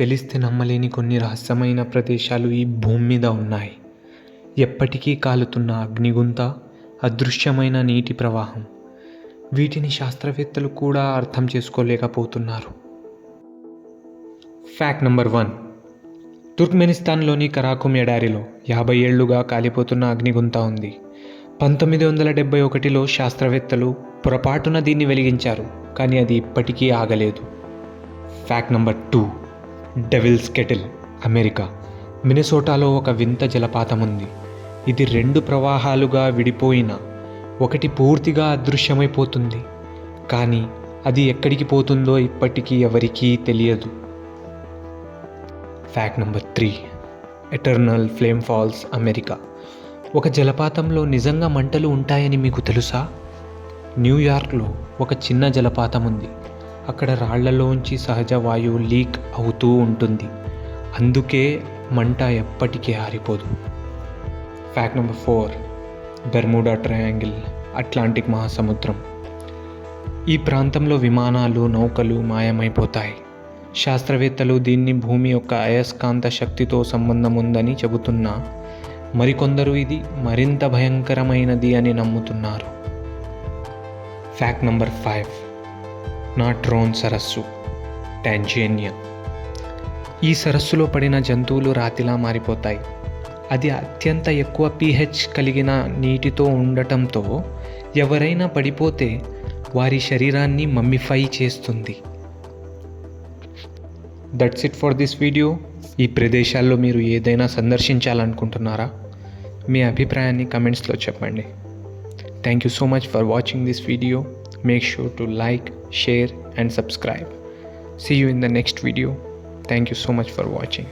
తెలిస్తే నమ్మలేని కొన్ని రహస్యమైన ప్రదేశాలు ఈ భూమి మీద ఉన్నాయి. ఎప్పటికీ కాలుతున్న అగ్నిగుంత అదృశ్యమైన నీటి ప్రవాహం. వీటిని శాస్త్రవేత్తలు కూడా అర్థం చేసుకోలేకపోతున్నారు. ఫ్యాక్ట్ నెంబర్ వన్ తుర్క్మెనిస్తాన్లోని కరాకుమ్ ఎడారిలో యాభై ఏళ్ళుగా కాలిపోతున్న అగ్నిగుంత ఉంది. పంతొమ్మిది వందల డెబ్బై ఒకటిలో శాస్త్రవేత్తలు పొరపాటున దీన్ని వెలిగించారు కానీ అది ఇప్పటికీ ఆగలేదు. Fact number two devil's kettle America. మినెసోటాలో ఒక వింత జలపాతం ఉంది ఇది రెండు ప్రవాహాలుగా విడిపోయిన ఒకటి పూర్తిగా అదృశ్యమైపోతుంది. కానీ అది ఎక్కడికి పోతుందో ఇప్పటికీ ఎవరికీ తెలియదు. Fact number three eternal flame falls America. ఒక జలపాతంలో నిజంగా మంటలు ఉంటాయని మీకు తెలుసా? న్యూయార్క్లో ఒక చిన్న జలపాతం ఉంది అక్కడ రాళ్ళలోంచి సహజ వాయువు లీక్ అవుతూ ఉంటుంది. అందుకే మంట ఎప్పటికీ ఆరిపోదు. Fact number four Bermuda triangle Atlantic మహాసముద్రం ఈ ప్రాంతంలో విమానాలు నౌకలు మాయమైపోతాయి. శాస్త్రవేత్తలు దీన్ని భూమి యొక్క అయస్కాంత శక్తితో సంబంధం ఉందని చెబుతున్నా మరికొందరు ఇది మరింత భయంకరమైనది అని నమ్ముతున్నారు. ఫ్యాక్ట్ నంబర్ ఫైవ్ నాట్రోన్ సరస్సు. టాంజేనియా. ఈ సరస్సులో పడిన జంతువులు రాతిలా మారిపోతాయి. అది అత్యంత ఎక్కువ పీహెచ్ కలిగిన నీటితో ఉండటంతో ఎవరైనా పడిపోతే వారి శరీరాన్ని మమ్మిఫై చేస్తుంది. That's it for this video ఈ ప్రదేశాల్లో మీరు ఏదైనా సందర్శించాలనుకుంటున్నారా? మీ అభిప్రాయాన్ని కమెంట్స్లో చెప్పండి. Thank you so much for watching this video make sure to like, share, and subscribe. See you in the next video. Thank you so much for watching.